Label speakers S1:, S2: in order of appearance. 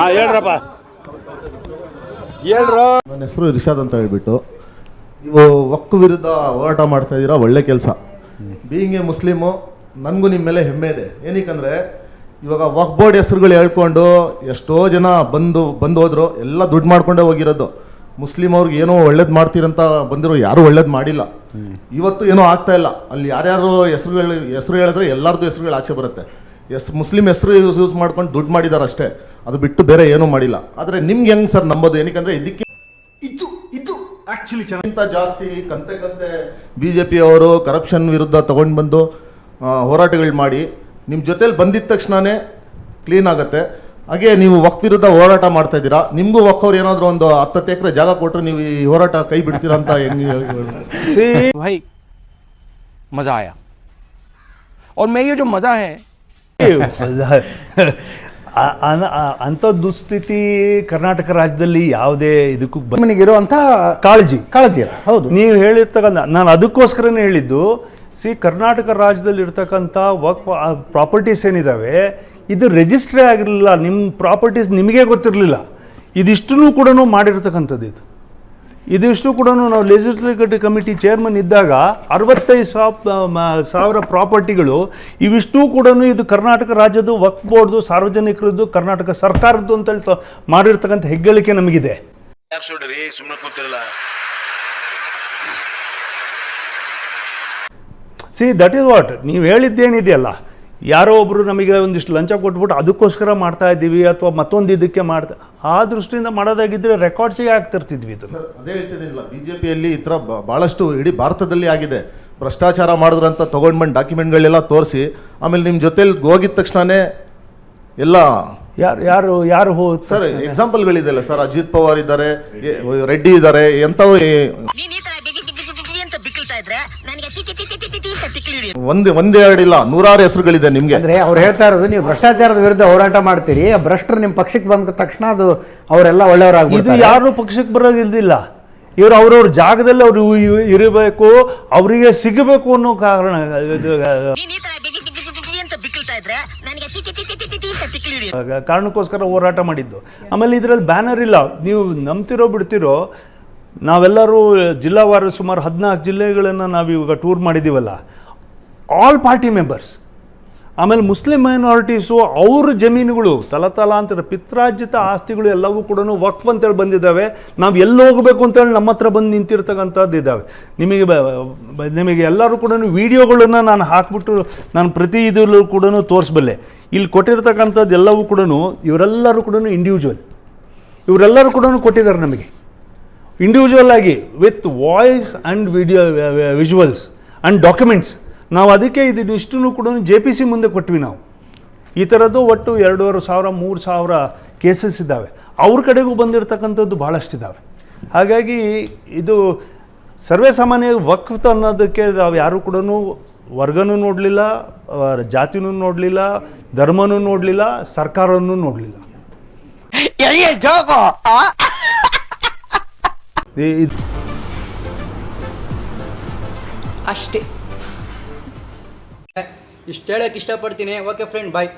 S1: ಹಾಂ ಹೇಳ್ರಪ್ಪ. ಹೇಳ್ರು.
S2: ನನ್ನ ಹೆಸರು ಇರ್ಷಾದ್ ಅಂತ ಹೇಳ್ಬಿಟ್ಟು. ನೀವು ವಕ್ಕು ವಿರುದ್ಧ ಹೋರಾಟ ಮಾಡ್ತಾ ಇದ್ದೀರಾ ಒಳ್ಳೆ ಕೆಲಸ. ಬೀಯಿಂಗ್ ಎ ಮುಸ್ಲಿಮು ನನಗೂ ನಿಮ್ಮ ಮೇಲೆ ಹೆಮ್ಮೆ ಇದೆ. ಏನಕ್ಕಂದರೆ ಇವಾಗ ವಕ್ ಬೋರ್ಡ್ ಹೆಸರುಗಳು ಹೇಳ್ಕೊಂಡು ಎಷ್ಟೋ ಜನ ಬಂದು ಬಂದು ಹೋದ್ರು ಎಲ್ಲ ದುಡ್ಡು ಮಾಡ್ಕೊಂಡೇ ಹೋಗಿರೋದು. ಮುಸ್ಲಿಂ ಅವ್ರಿಗೆ ಏನೋ ಒಳ್ಳೇದು ಮಾಡ್ತೀರಂತ ಬಂದಿರೋ ಯಾರೂ ಒಳ್ಳೇದು ಮಾಡಿಲ್ಲ. ಇವತ್ತು ಏನೋ ಆಗ್ತಾ ಇಲ್ಲ. ಅಲ್ಲಿ ಯಾರ್ಯಾರು ಹೆಸರುಗಳು ಹೆಸರು ಹೇಳಿದ್ರೆ ಎಲ್ಲರದ್ದು ಹೆಸರುಗಳು ಆಚೆ ಬರುತ್ತೆ. ಎಸ್ ಮುಸ್ಲಿಂ ಹೆಸರು ಯೂಸ್ ಯೂಸ್ ಮಾಡ್ಕೊಂಡು ದುಡ್ಡು ಮಾಡಿದ್ದಾರೆ ಅಷ್ಟೇ ಅದು ಬಿಟ್ಟು ಬೇರೆ ಏನೂ ಮಾಡಿಲ್ಲ ಆದರೆ ನಿಮ್ಗೆ ಹೆಂಗೆ ಸರ್ ನಂಬೋದು ಏನಕ್ಕಂದ್ರೆ ಇದಕ್ಕೆ
S3: ಇದು ಇದು ಆಕ್ಚುಲಿ ಚೆನ್ನಾಗಿ
S2: ಇಂತ ಜಾಸ್ತಿ ಕಂತೆ ಕಂತೆ ಬಿ ಜೆ ಪಿ ಅವರು ಕರಪ್ಷನ್ ವಿರುದ್ಧ ತಗೊಂಡು ಬಂದು ಹೋರಾಟಗಳು ಮಾಡಿ ನಿಮ್ಮ ಜೊತೇಲಿ ಬಂದಿದ್ದ ತಕ್ಷಣವೇ ಕ್ಲೀನ್ ಆಗುತ್ತೆ ಹಾಗೆ ನೀವು ವಕ್ ವಿರುದ್ಧ ಹೋರಾಟ ಮಾಡ್ತಾ ಇದ್ದೀರಾ ನಿಮಗೂ ವಕ್ ಅವ್ರು ಏನಾದರೂ ಒಂದು ಹತ್ತತ್ತು ಎಕರೆ ಜಾಗ ಕೊಟ್ಟರು ನೀವು ಈ ಹೋರಾಟ ಕೈ ಬಿಡ್ತೀರಾ ಅಂತ ಹೆಂಗೆ
S4: भाई मज़ा आया और मैं ये जो मज़ा है
S5: ಆ- ಅನ- ಆ- ಅಂಥ ದುಸ್ಥಿತಿ ಕರ್ನಾಟಕ ರಾಜ್ಯದಲ್ಲಿ ಯಾವುದೇ ಇದಕ್ಕೂ ಮನೆಗೆ
S1: ಇರುವಂಥ
S5: ಕಾಳಜಿ.
S1: ಕಾಳಜಿ ಅದು. ಹೌದು.
S5: ನೀವು ಹೇಳಿರ್ತಕ್ಕಂಥ ನಾನು ಅದಕ್ಕೋಸ್ಕರನೇ ಹೇಳಿದ್ದು ಸಿ ಕರ್ನಾಟಕ ರಾಜ್ಯದಲ್ಲಿ ಇರ್ತಕ್ಕಂಥ ವರ್ಕ್ ಪ್ರಾಪರ್ಟೀಸ್ ಏನಿದ್ದಾವೆ ಇದು ರಿಜಿಸ್ಟ್ರೇ ಆಗಿರಲಿಲ್ಲ ನಿಮ್ಮ ಪ್ರಾಪರ್ಟೀಸ್ ನಿಮಗೆ ಗೊತ್ತಿರಲಿಲ್ಲ. ಇದಿಷ್ಟೂ ಕೂಡ ಮಾಡಿರ್ತಕ್ಕಂಥದ್ದು ಇದು. ಇದಿಷ್ಟು ಕೂಡ ನಾವು ಲೆಜಿಸ್ಲೇಟಿವ್ ಕಮಿಟಿ ಚೇರ್ಮನ್ ಇದ್ದಾಗ ಅರವತ್ತೈದು ಸಾವಿರ ಪ್ರಾಪರ್ಟಿಗಳು ಇವಿಷ್ಟು ಕೂಡ ಇದು ಕರ್ನಾಟಕ ರಾಜ್ಯದ ವಕ್ಫ್ ಬೋರ್ಡ್ದು ಸಾರ್ವಜನಿಕರದ್ದು ಕರ್ನಾಟಕ ಸರ್ಕಾರದ್ದು ಅಂತೇಳಿ ಮಾಡಿರ್ತಕ್ಕಂಥ ಹೆಗ್ಗಳಿಕೆ ನಮಗಿದೆ. ಸಿ ದಟ್ ಇಸ್ ವಾಟ್ ನೀವು ಹೇಳಿದ್ದೇನಿದೆಯಲ್ಲ. ಯಾರೋ ಒಬ್ಬರು ನಮಗೆ ಒಂದಿಷ್ಟು ಲಂಚ ಕೊಟ್ಬಿಟ್ಟು ಅದಕ್ಕೋಸ್ಕರ ಮಾಡ್ತಾ ಇದ್ದೀವಿ ಅಥವಾ ಮತ್ತೊಂದು ಇದಕ್ಕೆ ಮಾಡ್ತಾ ಆ ದೃಷ್ಟಿಯಿಂದ ಮಾಡೋದಾಗಿದ್ದರೆ ರೆಕಾರ್ಡ್ಸಿಗೆ ಆಗ್ತಿರ್ತಿದ್ವಿ ಇದು
S2: ಸರ್ ಅದೇ ಹೇಳ್ತಿದ್ದೀನಿಲ್ಲ ಬಿ ಜೆ ಪಿಯಲ್ಲಿ ಈ ಥರ ಭಾಳಷ್ಟು ಇಡೀ ಭಾರತದಲ್ಲಿ ಆಗಿದೆ. ಭ್ರಷ್ಟಾಚಾರ ಮಾಡಿದ್ರಂತ ತೊಗೊಂಡು ಬಂದು ಡಾಕ್ಯುಮೆಂಟ್ಗಳೆಲ್ಲ ತೋರಿಸಿ ಆಮೇಲೆ ನಿಮ್ಮ ಜೊತೆಲಿ ಹೋಗಿದ ತಕ್ಷಣವೇ ಎಲ್ಲ
S5: ಯಾರು ಯಾರು ಯಾರು ಹೋ
S2: ಸರ್ ಎಕ್ಸಾಂಪಲ್ಗಳಿದೆಯಲ್ಲ ಸರ್ ಅಜಿತ್ ಪವಾರ್ ಇದ್ದಾರೆ ಎ- ರೆಡ್ಡಿ ಇದ್ದಾರೆ ಎಂಥವ್ರು ಎ-
S6: ನೀನ್ ಈ ತರ ಬಿಗಿ ಬಿಗಿ ಬಿಗಿ ಬಿಗಿ ಅಂತ ಬಿಕ್ಕಳ್ತಾ ಇದ್ರೆ ನನಗೆ ಟಿ ಟಿ ಟಿ ಟಿ ಟಿ ಟಿ ಅಂತ ತಿಕ್ಲಿ ಹಿಡಿಯುತ್ತೆ
S2: ಒಂದೇ ಒಂದೆರಡಿಲ್ಲ ನೂರಾರು ಹೆಸರುಗಳಿದೆ ನಿಮ್ಗೆ.
S1: ಅಂದ್ರೆ ಅವ್ರು ಹೇಳ್ತಾ ಇರೋದು ನೀವು ಭ್ರಷ್ಟಾಚಾರದ ವಿರುದ್ಧ ಹೋರಾಟ ಮಾಡ್ತೀರಿ ಆ ಭ್ರಷ್ಟರು ನಿಮ್ಮ ಪಕ್ಷಕ್ಕೆ ಬಂದ ತಕ್ಷಣ ಅದು ಅವರೆಲ್ಲ
S5: ಇದು
S1: ಒಳ್ಳೆಯವರಾಗ್ಬಿಡ್ತಾರೆ
S5: ಯಾರು ಪಕ್ಷಕ್ಕೆ ಬರೋದಿಲ್ದಿಲ್ಲ ಇವರು ಅವ್ರವ್ರ ಜಾಗದಲ್ಲಿ ಅವರು ಇರಬೇಕು ಅವರಿಗೆ ಸಿಗಬೇಕು ಅನ್ನೋ ಕಾರಣ ಇದು,
S6: ನೀನ್ ಈ ತರ ಬಿಗಿ ಬಿಗಿ ಬಿಗಿ ಬಿಗಿ ಅಂತ ಬಿಕ್ಕಳ್ತಾ ಇದ್ರೆ ನನಗೆ ಟಿ ಟಿ ಟಿ ಟಿ ಟಿ ಟಿ ಅಂತ ತಿಕ್ಲಿ ಹಿಡಿಯುತ್ತೆ
S5: ಕಾರಣಕ್ಕೋಸ್ಕರ ಹೋರಾಟ ಮಾಡಿದ್ದು. ಆಮೇಲೆ ಇದರಲ್ಲಿ ಬ್ಯಾನರ್ ಇಲ್ಲ. ನೀವು ನಂಬ್ತಿರೋ ಬಿಡ್ತಿರೋ ನಾವೆಲ್ಲರೂ ಜಿಲ್ಲಾವಾರು ಸುಮಾರು ಹದಿನಾಲ್ಕು ಜಿಲ್ಲೆಗಳನ್ನು ನಾವು ಇವಾಗ ಟೂರ್ ಮಾಡಿದ್ದೀವಲ್ಲ ಆಲ್ ಪಾರ್ಟಿ ಮೆಂಬರ್ಸ್ ಆಮೇಲೆ ಮುಸ್ಲಿಂ ಮೈನಾರಿಟೀಸು ಅವ್ರ ಜಮೀನುಗಳು ತಲತಲಾಂತರ ಪಿತ್ರಾರ್ಜಿತ ಆಸ್ತಿಗಳು ಎಲ್ಲವೂ ಕೂಡ ವಕ್ಫ್ ಅಂತೇಳಿ ಬಂದಿದ್ದಾವೆ. ನಾವು ಎಲ್ಲಿ ಹೋಗಬೇಕು ಅಂತೇಳಿ ನಮ್ಮ ಹತ್ರ ಬಂದು ನಿಂತಿರ್ತಕ್ಕಂಥದ್ದು ಇದ್ದಾವೆ. ನಿಮಗೆ ನಿಮಗೆ ಎಲ್ಲರೂ ಕೂಡ ವೀಡಿಯೋಗಳನ್ನು ನಾನು ಹಾಕ್ಬಿಟ್ಟು ನಾನು ಪ್ರತಿ ಇದರಲ್ಲೂ ಕೂಡ ತೋರಿಸ್ಬಲ್ಲೆ. ಇಲ್ಲಿ ಕೊಟ್ಟಿರ್ತಕ್ಕಂಥದ್ದು ಎಲ್ಲವೂ ಕೂಡ ಇವರೆಲ್ಲರೂ ಕೂಡ ಇಂಡಿವಿಜುವಲ್ ಇವರೆಲ್ಲರೂ ಕೂಡ ಕೊಟ್ಟಿದ್ದಾರೆ ನಮಗೆ. ಇಂಡಿವಿಜುವಲ್ ಆಗಿ with voice and video visuals and documents ನಾವು ಅದಕ್ಕೆ ಇದನ್ನು ಇಷ್ಟನ್ನು ಕೂಡ ಜೆ ಪಿ ಸಿ ಮುಂದೆ ಕೊಟ್ವಿ ನಾವು. ಈ ಥರದ್ದು ಒಟ್ಟು ಎರಡೂವರೆ ಸಾವಿರ, ಮೂರು ಸಾವಿರ ಕೇಸಸ್ ಇದ್ದಾವೆ. ಅವ್ರ ಕಡೆಗೂ ಬಂದಿರತಕ್ಕಂಥದ್ದು ಭಾಳಷ್ಟಿದ್ದಾವೆ ಹಾಗಾಗಿ ಇದು ಸರ್ವೇ ಸಾಮಾನ್ಯ ವಕ್ಫ್ ಅನ್ನೋದಕ್ಕೆ ನಾವು ಯಾರೂ ಕೂಡ ವರ್ಗನೂ ನೋಡಲಿಲ್ಲ ಜಾತಿನೂ ನೋಡಲಿಲ್ಲ, ಧರ್ಮನೂ ನೋಡಲಿಲ್ಲ, ಸರ್ಕಾರನೂ ನೋಡಲಿಲ್ಲ. ಇದು
S7: ಅಷ್ಟೇ. ಇಷ್ಟು ಹೇಳಕ್ಕೆ ಇಷ್ಟಪಡ್ತೀನಿ. Okay friend bye